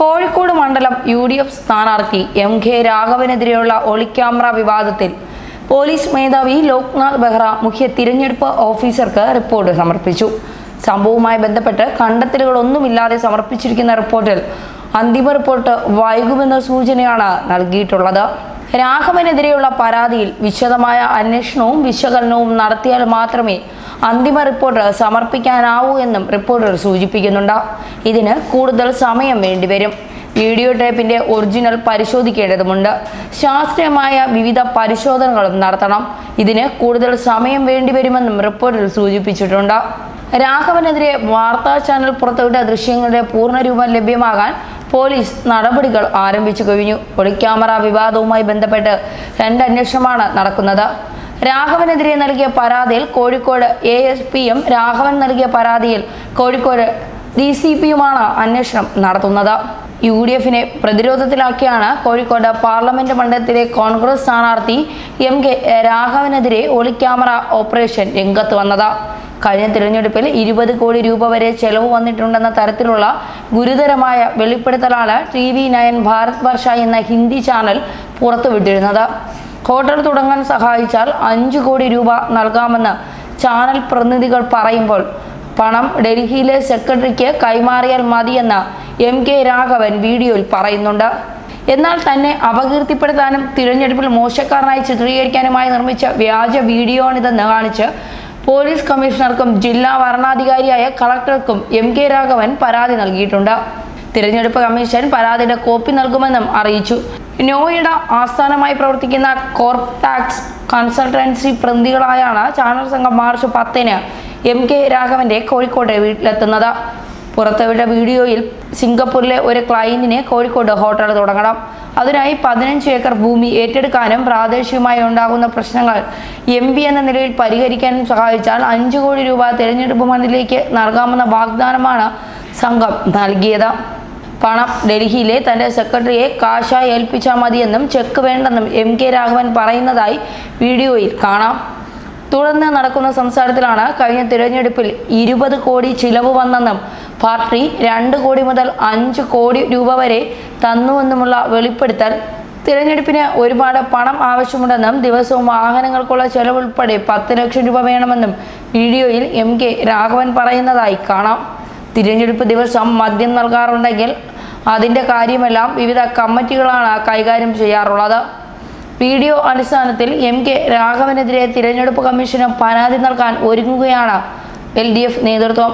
കോഴിക്കോട് മണ്ഡലം U D F സ്ഥാനാർത്ഥി M K രാഘവനെതിരെയുള്ള ഒളിക്യാമറ വിവാദത്തിൽ പോലീസ് മേധാവി ലോക്നാഥ് ബെഹ്റ മുഖ്യ തിരഞ്ഞെടുപ്പ് ഓഫീസർക്ക് റിപ്പോർട്ട് സമർപ്പിച്ചു. സംഭവവുമായി ബന്ധപ്പെട്ട് കണ്ടെത്തലുകളൊന്നുമില്ലാതെ സമർപ്പിച്ചിരിക്കുന്ന റിപ്പോർട്ടിൽ അന്തിമ റിപ്പോർട്ട് വൈകുമെന്ന സൂചനയാണ് നൽകിയിട്ടുള്ളത്. രാഘവനെതിരെയുള്ള പരാതിയിൽ വിശദമായ അന്വേഷണവും വിശകലനവും നടത്തിയാൽ മാത്രമേ അന്തിമ റിപ്പോർട്ട് സമർപ്പിക്കാനാവൂ എന്നും റിപ്പോർട്ടർ സൂചിപ്പിക്കുന്നുണ്ട്. ഇതിന് കൂടുതൽ സമയം വേണ്ടിവരും വീഡിയോ ടേപ്പിന്റെ ഒറിജിനൽ പരിശോധിക്കേണ്ടതുണ്ട് ശാസ്ത്രീയമായ വിവിധ പരിശോധനകളും നടത്തണം. ഇതിന് കൂടുതൽ സമയം വേണ്ടിവരുമെന്നും റിപ്പോർട്ടിൽ സൂചിപ്പിച്ചിട്ടുണ്ട്. രാഘവനെതിരെ വാർത്താ ചാനൽ പുറത്തുവിട്ട ദൃശ്യങ്ങളുടെ പൂർണരൂപം ലഭ്യമാകാൻ പോലീസ് നടപടികൾ ആരംഭിച്ചു കഴിഞ്ഞു. ഒളിക്യാമറ വിവാദവുമായി ബന്ധപ്പെട്ട് രണ്ട് അന്വേഷണമാണ് നടക്കുന്നത്. രാഘവനെതിരെ നൽകിയ പരാതിയിൽ കോഴിക്കോട് എ എസ് പിയും രാഘവൻ നൽകിയ പരാതിയിൽ കോഴിക്കോട് ഡി സി പിയുമാണ് അന്വേഷണം നടത്തുന്നത്. യു ഡി എഫിനെ പ്രതിരോധത്തിലാക്കിയാണ് കോഴിക്കോട് പാർലമെന്റ് മണ്ഡലത്തിലെ കോൺഗ്രസ് സ്ഥാനാർത്ഥി എം കെ രാഘവനെതിരെ ഒളിക്യാമറ ഓപ്പറേഷൻ രംഗത്ത് വന്നത്. കഴിഞ്ഞ തിരഞ്ഞെടുപ്പിൽ ഇരുപത് കോടി രൂപ വരെ ചെലവ് വന്നിട്ടുണ്ടെന്ന തരത്തിലുള്ള ഗുരുതരമായ വെളിപ്പെടുത്തലാണ് T V nine Bharat Varsha എന്ന ഹിന്ദി ചാനൽ പുറത്തുവിട്ടിരുന്നത്. ഹോട്ടൽ തുടങ്ങാൻ സഹായിച്ചാൽ അഞ്ചു കോടി രൂപ നൽകാമെന്ന് ചാനൽ പ്രതിനിധികൾ പറയുമ്പോൾ പണം ഡൽഹിയിലെ സെക്രട്ടറിക്ക് കൈമാറിയാൽ മതിയെന്ന് എം കെ രാഘവൻ വീഡിയോയിൽ പറയുന്നുണ്ട്. എന്നാൽ തന്നെ അപകീർത്തിപ്പെടുത്താനും തിരഞ്ഞെടുപ്പിൽ മോശക്കാരനായി ചിത്രീകരിക്കാനുമായി നിർമ്മിച്ച വ്യാജ വീഡിയോ ആണിതെന്ന് കാണിച്ച് പോലീസ് കമ്മീഷണർക്കും ജില്ലാ വരണാധികാരിയായ കളക്ടർക്കും എം കെ രാഘവൻ പരാതി നൽകിയിട്ടുണ്ട്. തിരഞ്ഞെടുപ്പ് കമ്മീഷൻ പരാതിയുടെ കോപ്പി നൽകുമെന്നും അറിയിച്ചു. നോയിഡ ആസ്ഥാനമായി പ്രവർത്തിക്കുന്ന കോർപ്പ് ടാക്സ് കൺസൾട്ടൻസി പ്രതിനിധികളായാണ് ചാനൽ സംഘം മാർച്ച് പത്തിന് എം കെ രാഘവന്റെ കോഴിക്കോട് വീട്ടിലെത്തുന്നത്. പുറത്തുവിട്ട വീഡിയോയിൽ സിംഗപ്പൂരിലെ ഒരു ക്ലയന്റിന് കോഴിക്കോട് ഹോട്ടൽ തുടങ്ങണം. അതിനായി പതിനഞ്ച് ഏക്കർ ഭൂമി ഏറ്റെടുക്കാനും പ്രാദേശികമായി ഉണ്ടാകുന്ന പ്രശ്നങ്ങൾ എം പി എന്ന നിലയിൽ പരിഹരിക്കാനും സഹായിച്ചാൽ അഞ്ചു കോടി രൂപ തെരഞ്ഞെടുപ്പ് മണ്ഡലിലേക്ക് നൽകാമെന്ന വാഗ്ദാനമാണ് സംഘം നൽകിയത്. പണം ഡൽഹിയിലെ തന്റെ സെക്രട്ടറിയെ കാശായി ഏൽപ്പിച്ചാൽ മതിയെന്നും ചെക്ക് വേണ്ടെന്നും എം കെ രാഘവൻ പറയുന്നതായി വീഡിയോയിൽ കാണാം. തുടർന്ന് നടക്കുന്ന സംസാരത്തിലാണ് കഴിഞ്ഞ തിരഞ്ഞെടുപ്പിൽ ഇരുപത് കോടി ചിലവ് വന്നെന്നും പാർട്ടി രണ്ട് കോടി മുതൽ അഞ്ച് കോടി രൂപ വരെ തന്നുവെന്നുമുള്ള വെളിപ്പെടുത്തൽ. തിരഞ്ഞെടുപ്പിന് ഒരുപാട് പണം ആവശ്യമുണ്ടെന്നും ദിവസവും വാഹനങ്ങൾക്കുള്ള ചെലവുൾപ്പെടെ പത്ത് ലക്ഷം രൂപ വേണമെന്നും വീഡിയോയിൽ എം കെ രാഘവൻ പറയുന്നതായി കാണാം. തിരഞ്ഞെടുപ്പ് ദിവസം മദ്യം നൽകാറുണ്ടെങ്കിൽ അതിന്റെ കാര്യമെല്ലാം വിവിധ കമ്മിറ്റികളാണ് കൈകാര്യം ചെയ്യാറുള്ളത്. വീഡിയോ അടിസ്ഥാനത്തിൽ എം കെ രാഘവനെതിരെ തിരഞ്ഞെടുപ്പ് കമ്മീഷന് പരാതി നൽകാൻ ഒരുങ്ങുകയാണ് എൽ നേതൃത്വം.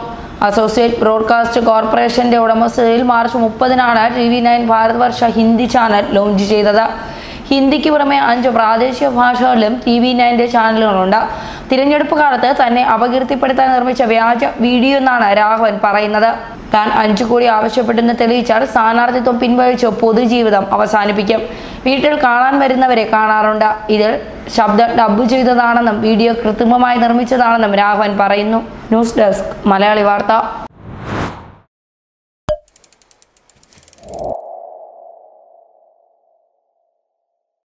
അസോസിയേറ്റ് ബ്രോഡ്കാസ്റ്റ് കോർപ്പറേഷന്റെ ഉടമസ്ഥതയിൽ മാർച്ച് മുപ്പതിനാണ് T V nine Bharatvarsh Hindi channel launch ചെയ്തത്. ഹിന്ദിക്ക് പുറമെ അഞ്ച് പ്രാദേശിക ഭാഷകളിലും ടി വി നയന്റെ ചാനലുകളുണ്ട്. തിരഞ്ഞെടുപ്പ് കാലത്ത് തന്നെ അപകീർത്തിപ്പെടുത്താൻ നിർമ്മിച്ച വ്യാജ വീഡിയോ എന്നാണ് രാഘവൻ പറയുന്നത്. താൻ അഞ്ചു കോടി ആവശ്യപ്പെട്ടെന്ന് തെളിയിച്ചാൽ സ്ഥാനാർത്ഥിത്വം പിൻവലിച്ച് പൊതുജീവിതം അവസാനിപ്പിക്കും. വീട്ടിൽ കാണാൻ വരുന്നവരെ കാണാറുണ്ട്. ഇതിൽ ശബ്ദം ഡബ്ബ് ചെയ്തതാണെന്നും വീഡിയോ കൃത്രിമമായി നിർമ്മിച്ചതാണെന്നും രാഘവൻ പറയുന്നു. ന്യൂസ് ഡെസ്ക് മലയാളി വാർത്ത.